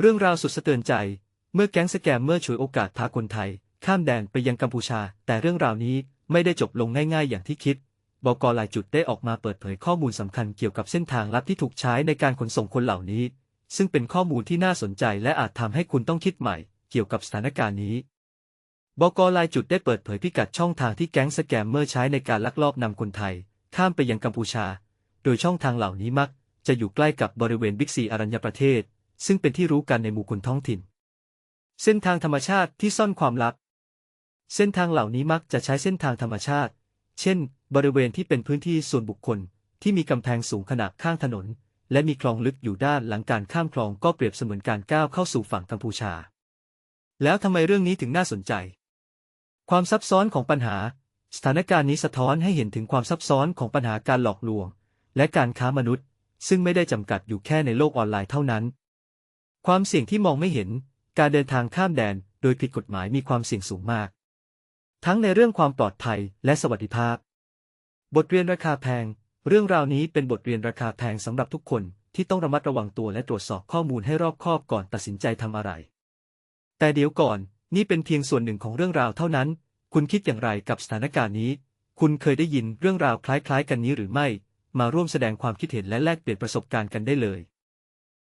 เรื่องราวสุดสะเทือนใจ เมื่อแก๊งสแกมเมอร์ฉวยโอกาสพาคนไทย ข้ามแดนไปยังกัมพูชา แต่เรื่องราวนี้ไม่ได้จบลงง่ายๆ อย่างที่คิด บกหลายจุดได้ออกมาเปิดเผยข้อมูลสำคัญเกี่ยวกับเส้นทางลับที่ถูกใช้ในการขนส่งคนเหล่านี้ ซึ่งเป็นข้อมูลที่น่าสนใจและอาจทำให้คุณต้องคิดใหม่ เกี่ยวกับสถานการณ์นี้ บกลายจุดได้เปิดเผยพิกัดช่องทางที่แก๊งสแกมเมอร์ใช้ในการลักลอบนำคนไทย ข้ามไปยังกัมพูชา โดยช่องทางเหล่านี้มัก จะอยู่ใกล้กับบริเวณบิ๊กซีอรัญญประเทศ ซึ่งเป็นที่รู้กันในหมู่คนท้องถิ่น เส้นทางธรรมชาติที่ซ่อนความลับ เส้นทางเหล่านี้มักจะใช้เส้นทางธรรมชาติ เช่น บริเวณที่เป็นพื้นที่ส่วนบุคคล ที่มีกำแพงสูงขนาดข้างถนน และมีคลองลึกอยู่ด้านหลังการข้ามคลองก็เปรียบเสมือนการก้าวเข้าสู่ฝั่งกัมพูชา แล้วทำไมเรื่องนี้ถึงน่าสนใจ ความซับซ้อนของปัญหา สถานการณ์นี้สะท้อนให้เห็นถึงความซับซ้อนของปัญหาการหลอกลวง และการค้ามนุษย์ ซึ่งไม่ได้จำกัดอยู่แค่ในโลกออนไลน์เท่านั้น ความเสี่ยงที่มองไม่เห็น การเดินทางข้ามแดน โดยผิดกฎหมายมีความเสี่ยงสูงมาก ทั้งในเรื่องความปลอดภัยและสวัสดิภาพ บทเรียนราคาแพง เรื่องราวนี้เป็นบทเรียนราคาแพงสำหรับทุกคนที่ต้องระมัดระวังตัวและตรวจสอบข้อมูลให้รอบคอบก่อนตัดสินใจทำอะไร แต่เดี๋ยวก่อน นี่เป็นเพียงส่วนหนึ่งของเรื่องราวเท่านั้น คุณคิดอย่างไรกับสถานการณ์นี้ คุณเคยได้ยินเรื่องราวคล้ายๆ กันนี้หรือไม่ มาร่วมแสดงความคิดเห็นและแลกเปลี่ยนประสบการณ์กันได้เลย